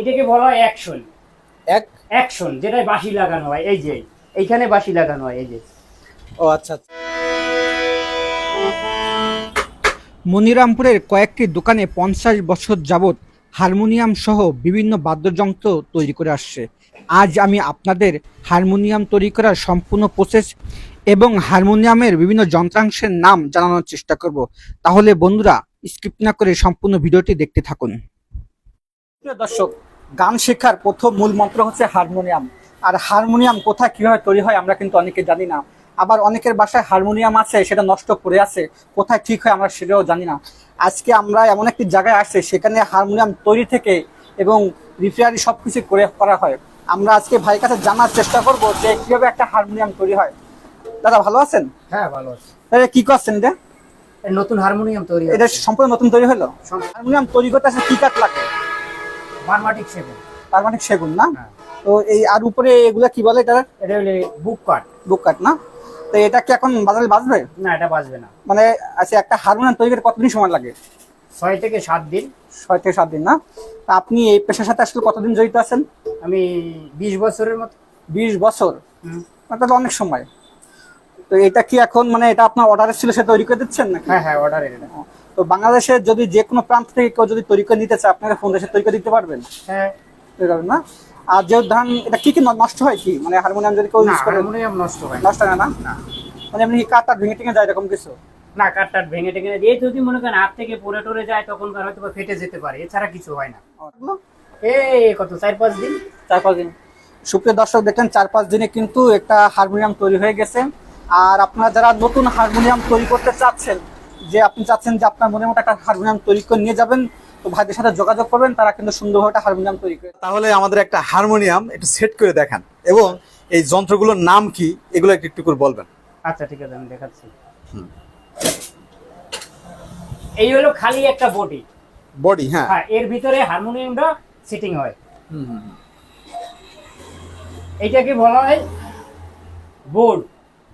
এটাকে বলা হয় অ্যাকশন। এক অ্যাকশন যেটাই বাঁশি লাগানো হয় এই যে এইখানে বাঁশি লাগানো হয় এই যে। ও আচ্ছা আচ্ছা। মনিরামপুরের কয়েকটি দোকানে পঞ্চাশ বছর যাবৎ হারমোনিয়াম সহ বিভিন্ন বাদ্যযন্ত্র তৈরি করে আসছে। আজ আমি আপনাদের হারমোনিয়াম তৈরি করার সম্পূর্ণ প্রসেস এবং হারমোনিয়ামের বিভিন্ন যন্ত্রাংশের নাম জানানোর চেষ্টা করব। তাহলে বন্ধুরা স্কিপ না করে সম্পূর্ণ ভিডিওটি দেখতে থাকুন। প্রিয় দর্শক গান শেখার প্রথম মূল মন্ত্র হচ্ছে হারমোনিয়াম। আর হারমোনিয়াম কোথায় কীভাবে তৈরি হয় আমরা কিন্তু অনেকে জানি না। আবার অনেকের বাসায় হারমোনিয়াম আছে সেটা নষ্ট পড়ে আছে কোথায় ঠিক হয় আমরা সেটাও জানি না। আজকে আমরা এমন একটি জায়গায় আসছে সেখানে হারমোনিয়াম তৈরি থেকে এবং রিপেয়ারি সব কিছু করে করা হয়। আমরা আজকে ভাইয়ের কাছে জানার চেষ্টা করব যে কীভাবে একটা হারমোনিয়াম তৈরি হয়। দাদা ভালো আছেন? হ্যাঁ ভালো আছে। তাহলে কি করছেন এটা? নতুন হারমোনিয়াম তৈরি এটা সম্পূর্ণ নতুন তৈরি হলো? হারমোনিয়াম তৈরি করতে আসলে কি কাঠ লাগে? বারমাটিক সেভেন তার মানে সেগুন না? হ্যাঁ। তো এই আর উপরে এগুলা কি বলে এটা এটা হলে বুক কাট বুক কাট না? তো এটা কি এখন বাজারে বাজবে না এটা বাজবে না। মানে আচ্ছা একটা হারমোনিয়াম তৈরি করতে কতদিন সময় লাগে? ছয় থেকে সাত দিন। ছয় থেকে সাত দিন না? তা আপনি এই পেশার সাথে আসলে কতদিন জড়িত আছেন? আমি বিশ বছরের মতো। বিশ বছর? মানে অনেক সময়। তো এটা কি এখন মানে এটা আপনার অর্ডারে ছিল সে তৈরি করে দিচ্ছেন নাকি? হ্যাঁ হ্যাঁ অর্ডার এটা তো বাংলাদেশের যদি যে কোনো প্রান্ত থেকে কেউ যদি তৈরি করে নিতে চায় আপনারা ফোন দেশে তৈরি করে দিতে পারবেন? হ্যাঁ। না? আর যে ধান এটা কি কি নষ্ট হয় কি? মানে হারমোনিয়াম যদি কেউ ইউজ করে হারমোনিয়াম নষ্ট হয় নষ্ট হয় না? মানে এমনি কি কাঠ ভেঙে টেঙে যায় এরকম কিছু? না কাঠ টাট ভেঙে টেঙে দিয়ে যদি মনে করেন হাত থেকে পরে টরে যায় তখন হয়তো ফেটে যেতে পারে। এছাড়া কিছু হয় না। এই কত চার পাঁচ দিন? চার পাঁচ দিন। সুপ্রিয় দর্শক দেখলেন চার পাঁচ দিনে কিন্তু একটা হারমোনিয়াম তৈরি হয়ে গেছে। আর আপনারা যারা নতুন হারমোনিয়াম তৈরি করতে চাচ্ছেন যে আপনি চাচ্ছেন যে আপনার মনের মতো একটা হারমোনিয়াম তৈরি করে নিয়ে যাবেন তো ভাইদের সাথে যোগাযোগ করবেন তারা কিন্তু সুন্দরভাবে একটা হারমোনিয়াম তৈরি করে তাহলে আমাদের একটা হারমোনিয়াম একটু সেট করে দেখান এবং এই যন্ত্রগুলোর নাম কি এগুলো একটু একটু করে বলবেন। আচ্ছা ঠিক আছে আমি দেখাচ্ছি। হুম। এই হলো খালি একটা বডি বডি হ্যাঁ। হ্যাঁ এর ভিতরে হারমোনিয়ামটা সিটিং হয়। হুম, হুম, হুম। এইটাকে বলা হয় বোর্ড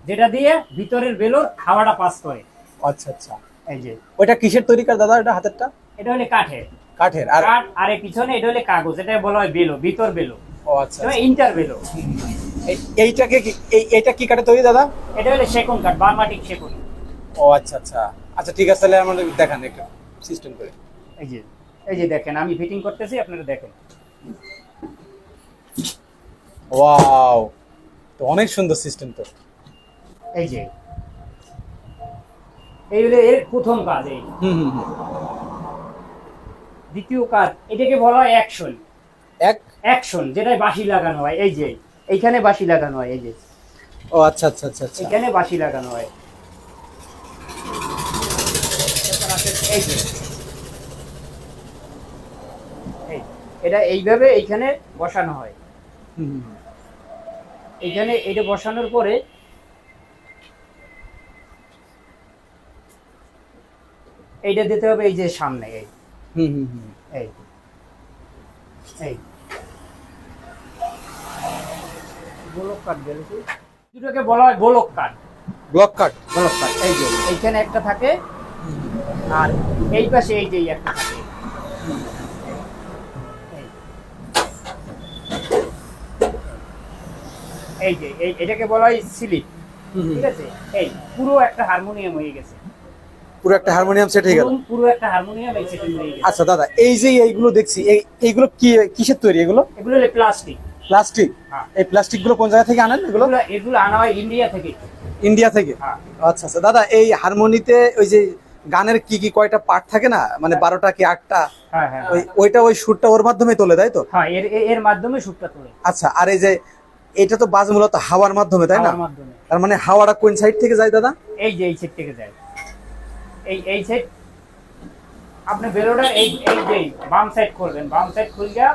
যেটা দিয়ে ভিতরের বেলোর হাওয়াটা পাস করে। আচ্ছা আচ্ছা। এই যে ওইটা কিসের তৈরি করে দাদা এটা হাতেরটা? এটা হলে কাঠের। কাঠের আর কাঠ আর পিছনে এটা হলে কাগজ এটা বলা হয় বেলো ভিতর বেলো। ও আচ্ছা ইন্টার বেলো। এই- এইটাকে কি এই এইটা কি কাঠে তৈরি দাদা? এটা হলে সেকুন কাঠ বারমাটিক সেকুন। ও আচ্ছা আচ্ছা। আচ্ছা ঠিক আছে তাহলে আমাদের দেখান একটু সিস্টেম করে। এই যে এই যে দেখেন আমি ফিটিং করতেছি আপনারা দেখেন। ওয়াও তো অনেক সুন্দর সিস্টেম তো। এই যে এই হলো এর প্রথম কাজ এই। দ্বিতীয় কাজ এটাকে বলা হয় অ্যাকশন। এক? অ্যাকশন যেটাই বাঁশি লাগানো হয় এই যে এইখানে বাঁশি লাগানো হয় এই যে। ও আচ্ছা আচ্ছা আচ্ছা আচ্ছা। এখানে বাঁশি লাগানো হয়। এই যে। এটা এইভাবে এইখানে বসানো হয়। হুম, হুম, হুম। এইখানে এটা বসানোর পরে এইটা দিতে হবে এই যে সামনে এই। হুম হুম হুম। এই। এই। গোলক কাঠ বলেছি দুটোকে বলা হয় গোলক কাঠ ব্লক কাট। গোলক কাঠ এই যে এইখানে একটা থাকে আর এই পাশে এই যে একটা থাকে। এই। যে এটাকে বলা হয় স্লিপ। ঠিক আছে? এই পুরো একটা হারমোনিয়াম হয়ে গেছে। পুরো একটা হারমোনিয়াম সেট হয়ে গেল। পুরো- একটা হারমোনিয়াম এই সেটিং হয়ে গেছে। আচ্ছা দাদা এই যে এইগুলো দেখছি এই এইগুলো কি কিসের তৈরি এগুলো? এগুলো হলো প্লাস্টিক প্লাস্টিক হ্যাঁ। এই প্লাস্টিকগুলো কোন জায়গা থেকে আনেন এগুলো? এগুলো আনা হয় ইন্ডিয়া থেকে। ইন্ডিয়া থেকে? হ্যাঁ। আচ্ছা আচ্ছা দাদা এই হারমোনিতে ওই যে গানের কি কি কয়টা পার্ট থাকে না? মানে বারোটা কি আটটা? হ্যাঁ হ্যাঁ ওই ওইটা ওই সুরটা ওর মাধ্যমে তোলে তাই তো? হ্যাঁ এর এর মাধ্যমে সুরটা তোলে। আচ্ছা আর এই যে এটা তো বাজ মূলত হাওয়ার মাধ্যমে তাই না? হাওয়ার মাধ্যমে। তার মানে হাওয়াটা কোন সাইড থেকে যায় দাদা? এই যে এই সেট থেকে যায়। এই এই সেট আপনি বেলোটা এই এই যে বাম সাইড করবেন বাম সাইড খুলগা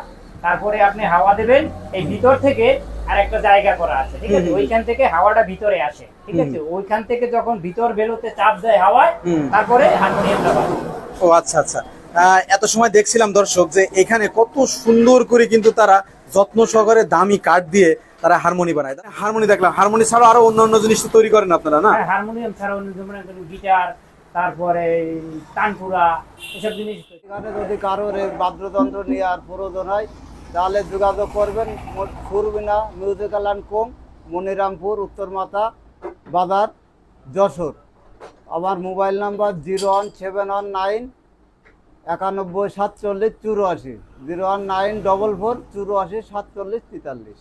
তারপরে আপনি হাওয়া দেবেন এই ভিতর থেকে আর একটা জায়গা করা আছে ঠিক আছে? ওইখান থেকে হাওয়াটা ভিতরে আসে ঠিক আছে? ওইখান থেকে যখন ভিতর বেলোতে চাপ দেয় হাওয়ায়। তারপরে হারমোনিয়ামটা বাজে ও আচ্ছা আচ্ছা। এত সময় দেখছিলাম দর্শক যে এখানে কত সুন্দর করে কিন্তু তারা যত্ন সহকারে দামি কাঠ দিয়ে তারা হারমোনি বানায়। হারমোনি দেখলাম হারমোনি ছাড়াও আরও অন্য অন্য জিনিস তৈরি করেন আপনারা না? হ্যাঁ হারমোনিয়াম ছাড়া অন্য গিটার তারপরে তানপুরা, এসব জিনিস। এখানে যদি কারোর বাদ্যযন্ত্র নিয়ে আর প্রয়োজন হয়, তাহলে যোগাযোগ করবেন Surbina musical and co, Monirampur, উত্তর মাতা বাজার, যশোর। আমার mobile number zero one seven one nine একানব্বই সাতচল্লিশ চুরাশি, zero one nine double four চুরাশি সাতচল্লিশ তেতাল্লিশ।